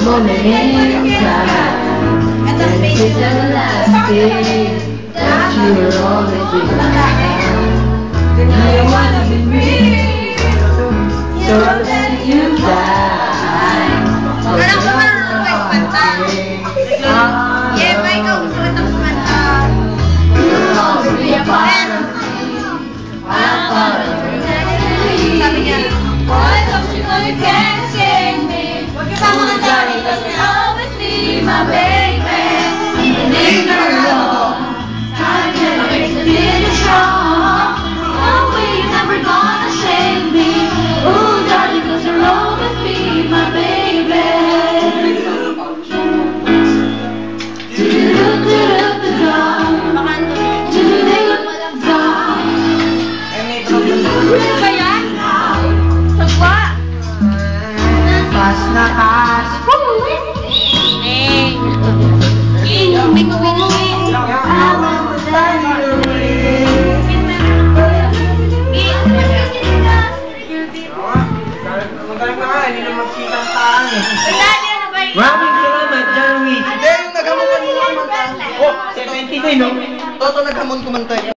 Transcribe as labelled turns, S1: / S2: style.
S1: inside.
S2: Ito,
S1: And
S2: space
S1: it's
S2: yun.
S1: everlasting that you will be mine. Now you wanna you die.
S2: Alam ko marunong ka kumanta. Yeah, ba ikaw gusto kitang kumanta?
S1: You'll always be a part of me. I'm you. Why don't you know my baby. If you're time never makes me feel strong. Oh, we never gonna shake me. Ooh, darling, cause you'll always be my baby.
S2: Ano ba yan? Sagwa.
S1: Pas na pas.
S3: Na nga, hindi na magkita ang taan eh.
S1: Maraming salamat, John Wick.
S3: Hindi, naghamon kanina kumanta. Oh, 70 din, no? Toto naghamon kumanta.